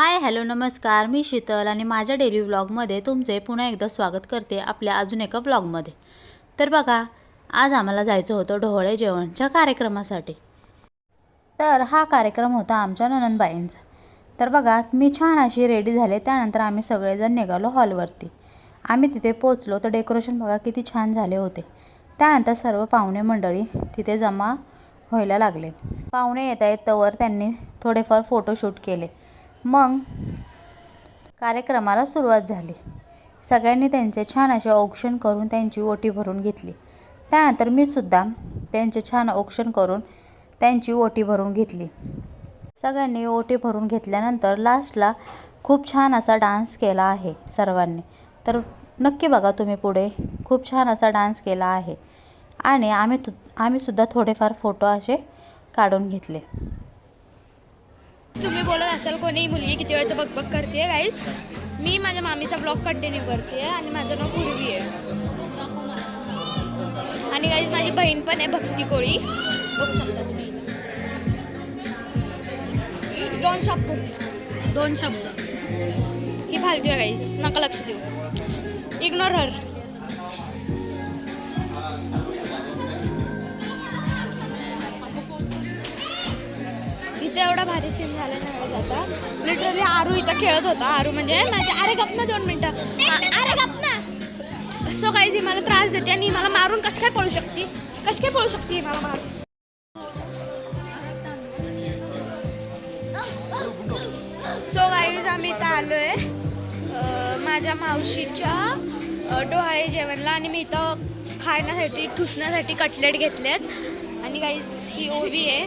Hi hello नमस्कार. मी शीतल आणि माझ्या डेली व्लॉगमध्ये तुमचे पुन्हा एकदा स्वागत करते आपल्या अजून एका ब्लॉगमध्ये तर बघा आज आम्हाला जायचं होतं ढोळे जेवणच्या कार्यक्रमासाठी. तर हा कार्यक्रम होता आमच्या ननंदबाईंचा. तर बघा मी छान अशी रेडी झाले त्यानंतर आम्ही सगळेजण निघालो हॉलवरती. आम्ही तिथे पोचलो तर डेकोरेशन बघा किती छान झाले होते. त्यानंतर सर्व पाहुणे मंडळी तिथे जमा व्हायला लागले. पाहुणे येत आहेत तवर त्यांनी थोडेफार फोटोशूट केले. मग कार्यक्रमाला सुरुवात झाली. सगळ्यांनी त्यांचे छान असे औक्षण करून त्यांची ओटी भरून घेतली. त्यानंतर मी सुद्धा त्यांचे छान औक्षण करून त्यांची ओटी भरून घेतली. सगळ्यांनी ओटी भरून घेतल्यानंतर लास्टला खूप छान असा डान्स केला आहे सर्वांनी. तर नक्की बघा तुम्ही पुढे. खूप छान असा डान्स केला आहे. आणि आम्ही तु आम्हीसुद्धा थोडेफार फोटो असे काढून घेतले. तुम्ही बोलत असाल कोणी मुलगी किती वेळचं बकबक करते गाईज मी माझ्या मामीचा ब्लॉग कंटिन्यू करते आणि माझं नाव पूर्वी आहे. आणि गाईज माझी बहीण पण आहे भक्ती कोळी. बघू शकता तुम्ही. दोन शब्द. दोन शब्द. ही फालतू आहे गाईस नका लक्ष देऊ. इग्नोर हर इथे एवढा भारी सीन झाला नाही आता. लिटरली आरू इथं खेळत होता. आरू म्हणजे माझ्या अरे गप ना दोन मिनिटं. अरे गप ना. सो काही ती मला त्रास देते आणि मला मारून कशी काय पळू शकते? कशी काय पळू शकते मला मारून? सो गाईज आम्ही इथं आलो आहे माझ्या मावशीच्या डोहाळे जेवणला आणि मी इथं खाण्यासाठी ठुसण्यासाठी कटलेट घेतलेत. आणि गाईज ही ओवी आहे.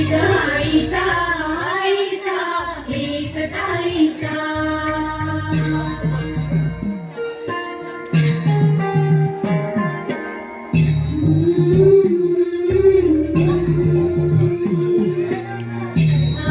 एक आईचा आईचा एक ताईचा. आ.